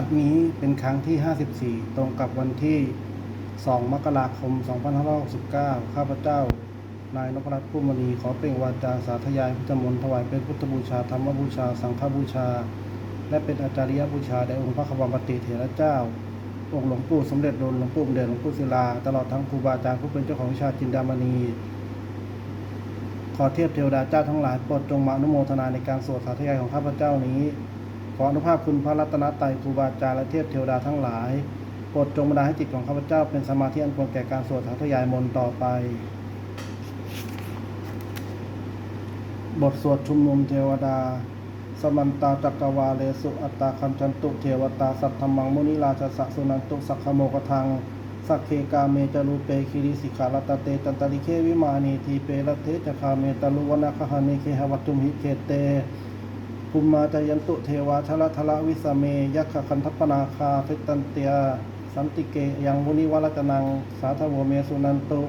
บัดนี้เป็นครั้งที่ 54 ตรงกับวันที่ 2 มกราคม 2569 ข้าพเจ้า นายนพรัตน์ผู้มณีขอเปล่งวาจาสาธยายพุทธมนต์ถวายเป็นพุทธบูชาธรรมบูชา สังฆบูชา และเป็นอาจาริยบูชาแด่องค์พระควัมปติเถระเจ้า องค์หลวงปู่สมเด็จโดนหลวงปู่เด่นหลวงปู่ศิลา ตลอดทั้งครูบาอาจารย์ผู้เป็นเจ้าของวิชาจินดามณีขอเทียบเทวดาเจ้าทั้งหลายโปรดจงมาอนุโมทนาในการสวดสาธยายของข้าพเจ้านี้ ขออนุภาพคุณพระรัตนตรัยครูบาอาจารย์และเทพเทวดาทั้งหลายโปรดจงบันดาลให้จิตของข้าพเจ้าเป็นสมาธิอันควรแก่การสวดสาธยายมนต์ต่อไป บทสวดชุมนุมเทวดา สมันตาจักรวาเลสุอัตตาคันจันตุเทวตาสัทธมังมุนิราชสะสุนันตุสักขโมกทังสักเคกาเมจารุเปคิริสิกขาลตเตตันตริเควิมานีทีเปรเทจคาเมตาลุวนาคหาเนเคหวัตตุมหิเคเต ภูมิมาจายันตุเทวาชลทละวิสเมยักขคันทัปปนาคาทิตันเตีย สันติเกยังมุนิวรจนัง สาธวเมสุนันตุ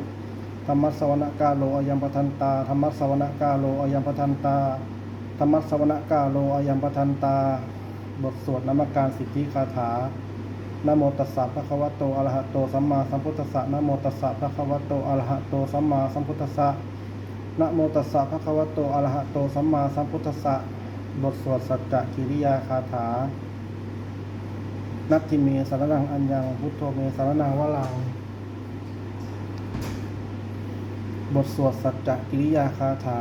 ธรรมสวนกาโลอายัมปทันตาธรรมสวนกาโลอายัมปทันตาธรรมสวนกาโลอายัมปทันตา บทสวดนามการสิทธิคาถานโมตัสสะภะคะวะโตอะระหะโตสัมมาสัมพุทธัสสะนโมตัสสะภะคะวะโตอะระหะโตสัมมาสัมพุทธัสสะนโมตัสสะภะคะวะโตอะระหะโตสัมมาสัมพุทธัสสะ บทสวดสัจจะกิริยาคาถา นัตถิเมสารนังอัญญัง พุทโธเมสารนังวลัง บทสวดสัจจะกิริยาคาถา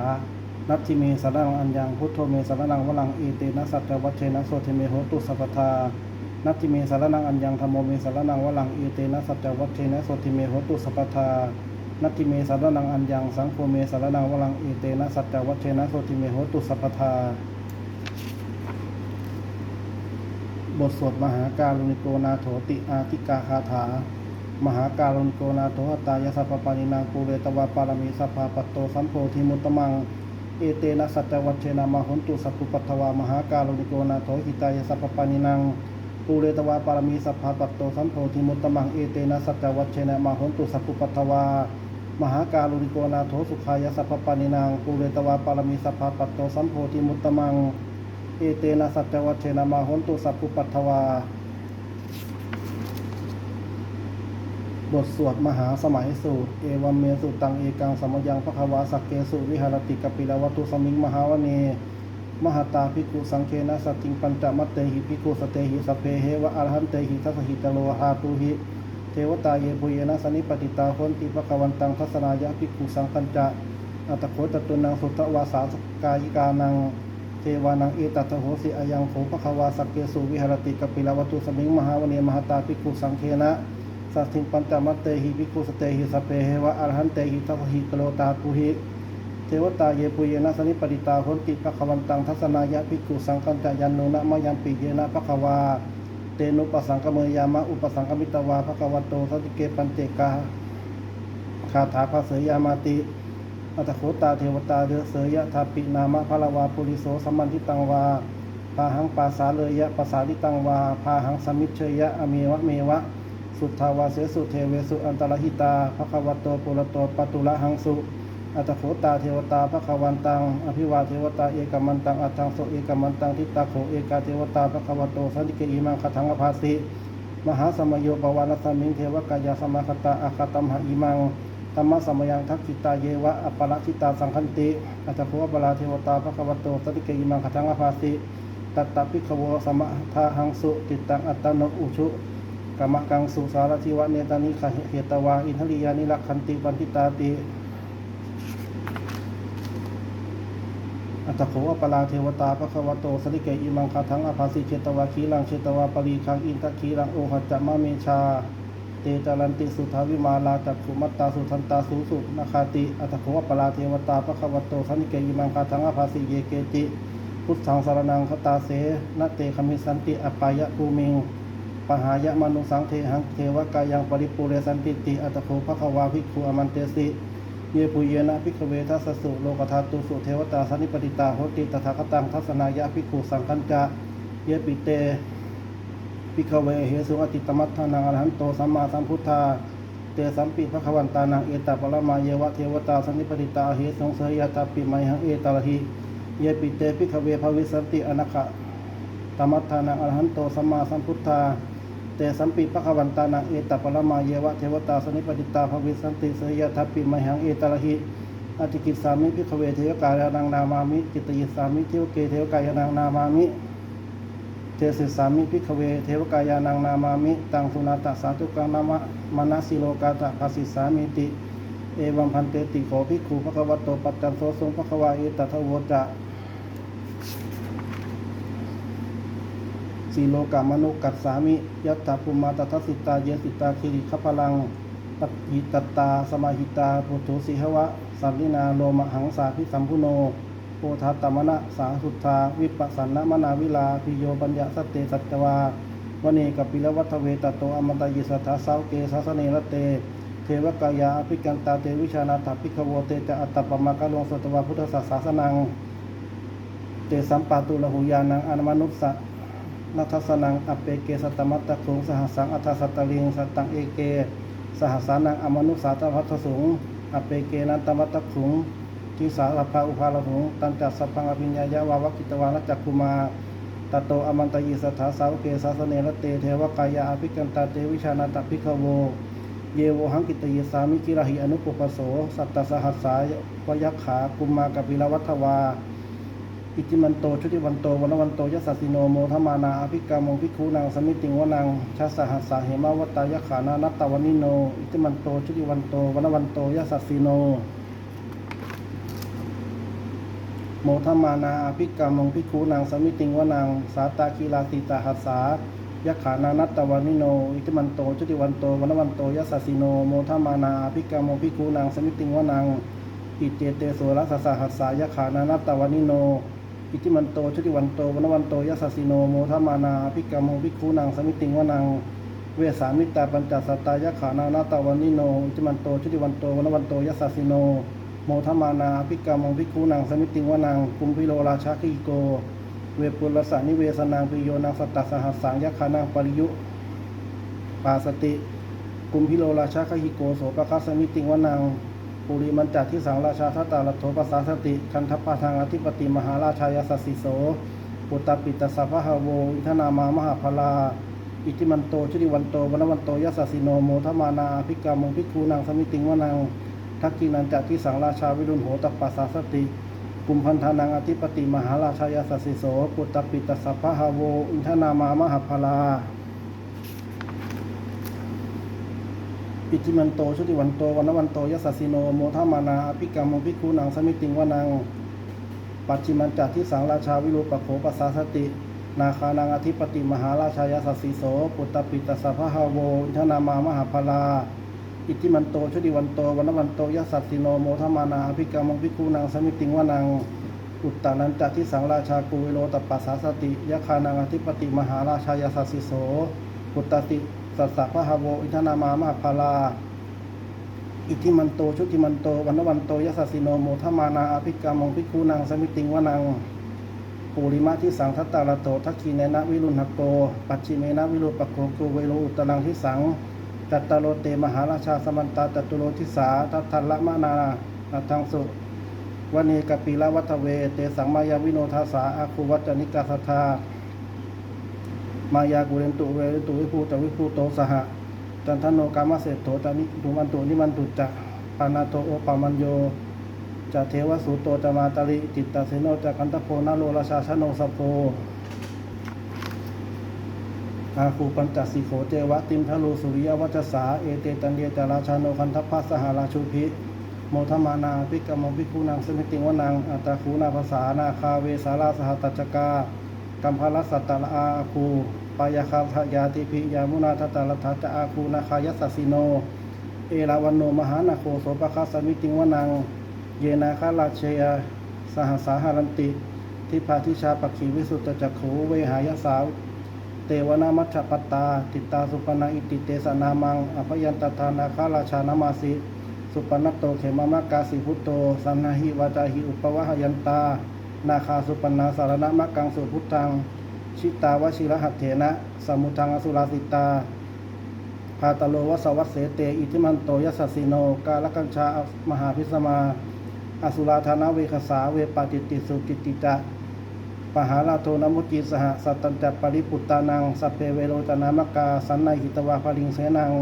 นัตถิเมสารนังอัญญัง พุทโธเมสารนังวลัง เอเตนะสัจจวัชเชนะโสเทเมโหตุสัพพทานัตถิเมสารนังอัญญังธรรมโมเมสารนังวลัง เอเตนะสัจจวัชเชนะโสติเมโหตุสัพพทานัตถิเมสารนังอัญญัง สังโฆเมสารนังวลัง เอเตนะสัจจวัชเชนะโสติเมโหตุสัพพทา บทสวดมหาการุณิโกนาโถติอาทิกาคาถา มหาการุณิโกนาโถหตายสัพปานินางปูเรตวาปารมีสัพพาปโตสัมโพธิมุตตมัง เอเตนะสัจจวัชเชนะมหุนตุสัพพุปัตวามหาการุณิโกนาโถหิตายสัพปานินางปูเรตวาปารมีสัพพาปโตสัมโพธิมุตตมัง เอเตนะสัจจวัชเชนะมหุนตุสัพพุปัตวามหาการุณิโกนาโถสุขายสัพปานินางปูเรตวาปารมีสัพพาปโตสัมโพธิมุตตมัง เอเตนะสัจจวัชเชนะมาหนตุสัพพุปัตถวา บทสวดมหาสมัยสูตร เอวัมเมสุตังเอกังสมยังพระควาสักเกสุวิหารติกปิลวัตุสมิงมหาวเนมหาตาภิกขุสังเคนะสติงปัญจมัตเตหิภิกขุสเตหิสเพเหวะอรหันเตหิทัสหิตโลหาตุหิเทวตาเยปุเยนะสนิปติตาหนติภควันตังทัสนายะภิกขุสังคัญจะอัตโขจตุนังสุตตวาสาสกายิกานัง เทวานังเอตัตโหสิอายังโขภควาสักเกสุวิหารติกปิลวัตุสมิงมหาวเนมหาตาภิกขุสังเคนะสัสสิงปัญจมัตเตหิภิกขุสเตหิสเพเหวะอรหันเตหิทัสหิกโลตาตุหิเทวตาเยปุเยนะสนิปติตาโหนติภควันตังทัสนายะภิกขุสังคัญจายันโนนะมะยังปิเยนะภควาเตนุปสังกเมยามะอุปสังกมิตวาภควโตสัจจิเกปัญเจกาคาถาภาเสยามาติ อัตโขตาเทวตาเดเสยยะทาปินามะพะละวาปุริโสสัมมันทิตังวาพาหังปาสาเลยยะปาสาลิตังวาพาหังสมิชเชยะอเมวะเมวะ สุทธาวาเสสุเทเวสุอันตรหิตาภควโตปุระโตปตุละหังสุอัตโขตาเทวตาภควันตัง อภิวาเทวตาเอกมันตัง อัตังโสเอกมันตังทิตาโขเอกาเทวตาภควโตสันติเกอิมังคทังอภาสิ มหาสมโยปวานสมิงเทวกายาสมาคตาอาคตัมหะอิมัง ธรรมะสมยังทักขิตาเยวะอัปปะละทิตาสังคันติอัตถโพปลาเทวตาภควโตสติเกอิมังคทังอภาสิตัตตปิขโวสมะทาหังสุติตังอัตตโนอุชุกรรมกังสุสารทิวะเนตานิขะเหตวาอินทริยานิลักขันติปันทิตาติอัตโขอปลาเทวตาพระควโตสริเกอิมังคาทังอภาสิเชตวาคีลังเชตวาปรีคังอินทคีลังโอหัจจะมะเมชา เตจารันติสุทาวิมาลาจักขุมัตตาสุทันตาสูสุนาคาติอัตถโขอปลาเทวตาพระควโตสริเกอิมังคาทังอภาสิเยเกจิพุทธังสารนังคตาเสนเตคมิสันติอปายะภูมิงปหายะมนุสังเทหังเทวกายังปริปุเรสันติติอัตถโขภควาภิกขุอมันเตสิเยปุเยนะพิกเวทัสสุโลกธาตุสุเทวตาสันนิปติตาโหติตถาคตังทัศนายะภิกขุสังคัญจะเยปิเต พิกเวเหสุอติตมัตถานังอรหันโตสัมมาสัมพุทธาเตสัมปิภควันตานังเอตาปรมาเยวะเทวตาสันนิปติตาเหสงเสยตาปิไมหังเอตาลหิเยปิเตพิกเวภวิสันติอนาคะธรรมัฏฐานังอรหันโตสัมมาสัมพุทธาเตสัมปิปะควันตานังเอตปรมาเยวะเทวตาสันนิปติตาภวิสันติเสยทัพปิมหังเอตระหิอติกิจสามิพิขเวเทวกายานังนามามิจิตยิสามิเทวเกเทวกายานังนามามิ เทศิสามิพิขเว เทวกายานังนามามิ ตังสุนาตสาธุกังนามะมนัสิโลกาตะภาสิสามิติ เอวัมพันเตติโขภิกขุภะคะวะโตปัจจันโสทรงภะคะวาเอตทะโวจะสีโลกามนุกัสสามิ ยัตถาภูมาตทัสสิตาเยสิตาคิริขพลังปฐิตตาสมาหิตาปุถุสิหวะ สัลลินาโลมหังสาพิสัมพุโน โอทัตตมณะสาสุทธา วิปัสสันนมนาวิลาพิโยปัญญาสตเตสัจวาวเนกปิลวัฏเวตโตอมตยิสัทธาสาวเกสัสเนรเต เทวกายาอภิกันตาเตวิชานาถาภิกขโวเตจะอัตตปมากะลงสตวาพุทธศาสสนัง เตสัมปาตุละหุยานังอนมนุสสะนัทสนังอเปเกสตมัตตะคงสหสังอัทสตตลิงสตังเอเก สหสานังอมนุสสาตพัทธสุงอเปเกนันตมัตตะ ทิสาลภาอุภาลหุงตันจัสสพังอภิญญายาวาวกิตวาลจักคุมาตโตอมันตยิสถาสาวเกสาสเนรเตเทวกายาอภิกันตาเตวิชานาตภิกโว เยโวหังกิตยิสามิกิรหิอนุปุปโส สัตตสหัสสายวยักขากุมมากปิลวัฏวา อิจิมันโตชุติวันโตวันวันโตยสสสิโนโมทมานาอภิกามงพิคูนางสมิติงวนังชัสสหัสสาเหมาวตายขานานัตตวนิโน อิจิมันโตชุติวันโตวันวันโตยสสสิโน โมทมานาอภิกามงพิคูนางสมิติงวนางสาตาคีลาติตาหัสสายะขานานัตตวานิโน อิติมันโตจุติวันโตวันวันโตยัสสสิโน โมทมานาอภิกามงพิคูนางสมิติงวนางอิเจเตโสรัสสะหัสสายะขานานัตตวานิโนอิติมันโตชุติวันโตวันวันโตยัสสสิโนโมทมานาอภิกามงพิคูนางสมิติงวนางเวสามิตาปัญจสัตตายะขานานัตตวานิโนอิติมันโตชุติวันโตวันวันโตยัสสสิโน โมทมานาภิกรรมงภิกขุนางสมิติงวานางกุมพิโลราชาคิโก เวปุลสานิเวสนางปิโยนางสตตสหัสสังยักขานางปริยุปาสติกุมพิโลราชาคิโกโสปะคัสสมิติงวานางปุริมันจัดที่สังราชาทัตตาลโทปัสสาสติ คันทัพพาทางอธิปติมหาราชายสสสิโสปุตตปิตสัพพะหโวอิทนามามหาพลาอิติมันโตชุติวันโตวนวันโตยัสสิโนโมทมานาภิกรรมงภิกขุนางสมิติงวานาง ทักกินันจักที่สังราชาวิรุณโหตปัสสาสติกุมพันธานังอธิปติมหาราชายาสสิโสปุตตปิตสัพพะฮาโว อินทนามามหาพลาอิจิมันโตชุติวันโตวันวันโตยสสสิโนโมทมานาอภิกรรมงพิคูนังสมิติงวานังปัจจิมันจักที่สังราชาวิรุปโขปัสสาสตินาคานังอธิปติมหาราชายาสสิโสปุตตปิตสัพพะฮาโว อินทนามามหาพลา อิติมันโตชุติวันโตวันวันโตยัสสัตสิโนโมทมานาภิกรรมงพิคูนางสมิติงวานังอุตตานันจที่สังราชากูวิโรตปัสสาสติยะคานังอธิปติมหาราชายาสัสสิโสปุตตติสัสสะพะหาโวอินทนามามหาพาลาอิติมันโตชุติมันโตวันวันโตยัสสัตสิโนโมทมานาอภิกรรมงพิคูนางสมิติงวานังปูริมะที่สังทัตตาลโตทักขีเนนะวิรุณหโก ปัจฉิเมนะวิรุปโกโกเวโรอุตตรังที่สัง จัตตโลเตมหาราชาสมันตาจัตุโลทิสาทัตทัลละมานาอัตทังสุวเนกปีละวัตเว เตสังมายาวิโนทาสาอาคูวัจนิกาสทามายากุเรนตุเวริตุวิภูตวิภูโตสหะจันทโนกามเศรษโตตานิดุมันตุนิมันตุจะปานาโตโอปามันโยจะเทวสุโตจะมาตาลิจิตตเสโนจะกันตโพนาโลราชาชโนสโพ อาคูปัญจสิโขเจวะติมทะลูสุริยวัจสาเอเตตันเยจาราชาโนคันทัพพสหราชุพิโมทมานาภิกมภิกขุนางสมิติงวนังอัตาคูนาภาษานาคาเวสาราสหตัจกากัมพลสัตตาอาคูปายาคาทยาติพิยามุนาทตาลทัจจะอาคูนาคายัสสสิโน เอราวันโนมหานาโคโสปะคัสสมิติงวนังเยนาคาราเชยสหสาหารันติ ทิพาทิชาปักขีวิสุตตจักขูเวหายสาว เตวนามัชปตตา ติตาสุปนาอิติเตสนามังอภยันตทานาคาราชานามาสิ สุปนัตโตเขมามะกาสิพุตโตสันนาหิวาจาหิอุปวะหยันตา นาคาสุปนาสารณมะกังสุพุทธัง ชิตาวชิรหัตเถนะ สมุทังอสุราสิตาพาตโลวสวัสเสเต อิทิมันโตยัสสิโน กาลกัญชามหาพิสมา อสุราธานาเวคสาเวปาติติสุจิตติจะ ปหาลาโทนมุจิสหสัตตัญจัปปริปุตตานังสัพเพเวโรจนามกา สันในหิตวาภลิงเสนัง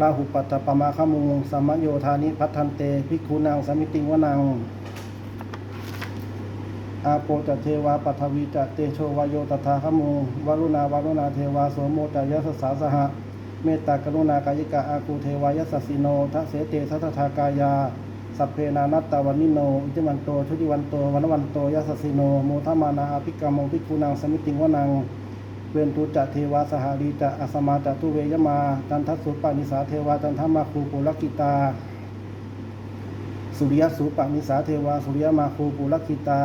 ลาหุปัตตปมาขมุงสัมมโยธานิพัทันเตภิกขุนังสมิติงวนังอาโปจเทวาปัทวีจเตโชวายโยตถาขมูวารุณาวารุณาเทวาโสโมจายสสาสหะ เมตตากรุณากายิกาอากูเทวายสสิโนทะเสเตสัทธากายา สัพเพนานัตตาวันิโนอิจิมันโตชุติวันโตวันวันโตยัสสิโนโมทมานาอภิกรรมงพิกขุนังสมิติงวนังเวนตุจะเทวาสหารีจะอสมาจะตุเวยมาจันทสุปานิสาเทวาจันทมาคูปุลกิตา สุริยสุปนิสาเทวาสุริยมาคูปุลกิตา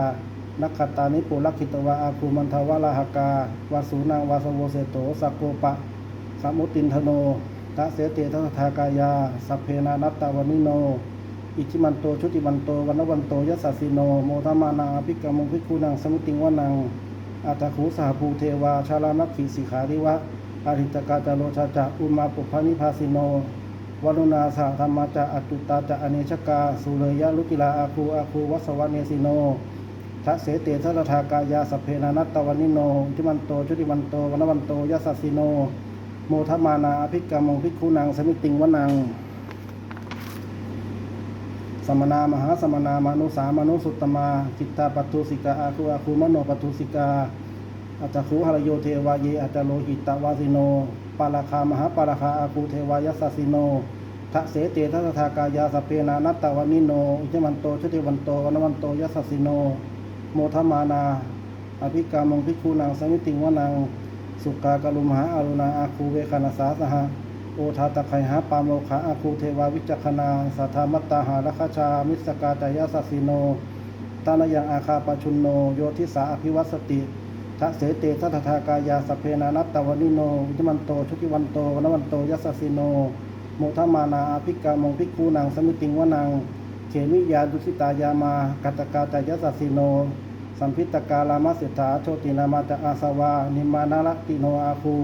นักขตานิปุลกิตวาอาคูมันทวาลาหกาวาสูนังวาสโวเสโตสักโกปะสมุตินทโนทะเสเตทัทากายาสัพเพนานัตตาวนิโน อิจิมันโตชุติมันโตวันวันโตยัสสสิโนโมทมานาอภิกรรมงพิคูนังสมุติงวนังอัตถคูสหภูเทวาชาลานักขีสิขาริวะอาริตกาจาโลชาจะอุมาปุพานิพาสิโนวรุณาสาธรรมาจะอัตุตาจะอเนชกาสุเลยะลุกิลาอาคูอาคูวัสวะเนสิโนทะเสเตทัตถากายาสเพนานัตตวันิโนอิทิมันโตชุติมันโตวันวันโตยัสสสิโน โมทมานาอภิกรรมงพิกขุนังสมิติงวนัง สมนามหาสมนามนุสามนุสุตตมาจิตตาปัตุสิกาอาคูอาคูมโนปัตุสิกาอัจคูหรโยเทวาเยอัจโลหิตตวาสิโนปาราคามหาปาราคาอาคูเทวายัสสสิโนทะเสเตทัสทากายาสเพนานัตตวานิโนอิจมันโตชุติวันโตวันวันโตยัสสสิโน โมทมานา อภิกรรมงพิกขุนังสมิติวนังสุกากลุมหาอารุณาอาคูเวคณสาสหะ โอทาตะไคหาปามโลขาอาคูเทวาวิจักขณาสัทธามัตตาหารัคชา มิสกาจายาสสสิโน ตานยังอาคาปชุนโน โยทิสาอภิวัสสติทะเสเตทัตถากายาสพเพนานัตตวนิโนวิจมันโต ชุกิวันโตวนวันโตยัสสสิโน โมทมานาอาภิกามงภิกูนังสมิติงวนัง เขมิยาดุสิตายามากัตกาจายาสสสิโน สัมพิตกาลามาเสถาโชตินามาจะอาสวา นิมมานาลติโนอาคู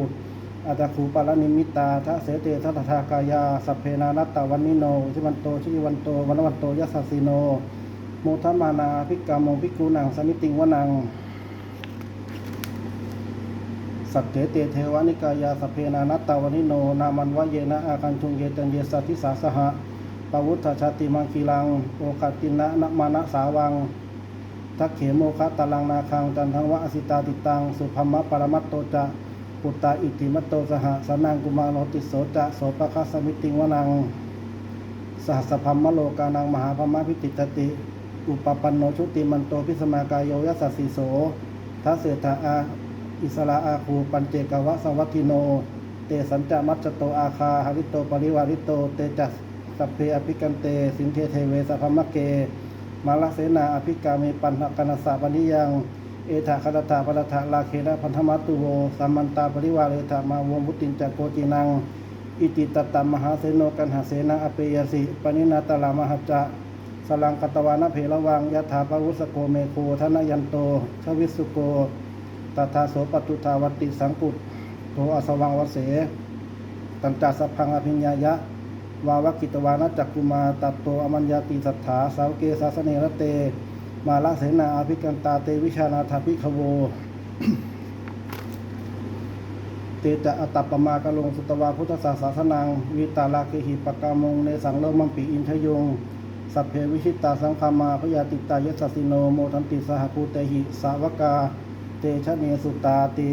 อาตคูปาลนิมิตาทะเสเตทัตถากายาสัพเพนานัตตวันนิโนชิวันโตชิวันโตวันวันโตยัสสสิโนโมทมานาภิกกามงภิกขุนังสมิติงวนัง สัตเถเตเทวานิกายาสัพเพนานัตตวันนิโน นามันวะเยนะอาคันชุงเยตันเยสัติสาสหะปวุฒชาติมังคีลัง โอกาตินะนมานะสาวังทักเขโมคะตาลังนาคังจันทังวะอสิตาติตัง สุภมะปรมัตโตจะ ปุตตาอิติมัตโตสหสนังกุมารโนติโสจะโสปะคะสมิติงวนังสหัสพัมมโลกานังมหาพมะพิติตติ อุปปันโนชุติมันโตพิสมากายโยยัสสสิโสทัสเสถาอาอิสระอาคูปัญเจกวะสวัตทิโน เตสัญจมัจโตอาคาหริโตปริวาริโตเตจัสสัพเพอภิกันเต สินเทเทเวสะพมะเก มาลเสนาอภิกาเมปันหกนัสสะปนิยัง เอถาคตถาปตถาลาเคนะพันธมัตตุโวสัมมันตาปริวาเรถามาวงพุตินจักโกจินัง อิติตตมหาเสโนกันหาเสนาอเปยสิปนินาตลามหัจจะสลังกตวานะเพระวังยะถาปวุสโกเมโคธนยันโตชวิสุโกตถาโสปตุทาวติสังกุตโทอสวังวเสตัญจสัพพังอภิญญายะ วาวกิตวานะจักกุมาตัตโตอมัญญาติสัทธาสาวเกสาสเนรเต มาละเสนาอภิกันตาเตวิชานาถาภิคโวเตจะอตัปปมากะลงสุตวาพุทธศาสสนังวิตาลากิหิปกามงในสังโลมัมปีอินทยง สัพเพวิชิตาสังคามาพยาติตายสสสิโนโมทันติสหภูเตหิสาวกา เตชะเนสุตาติ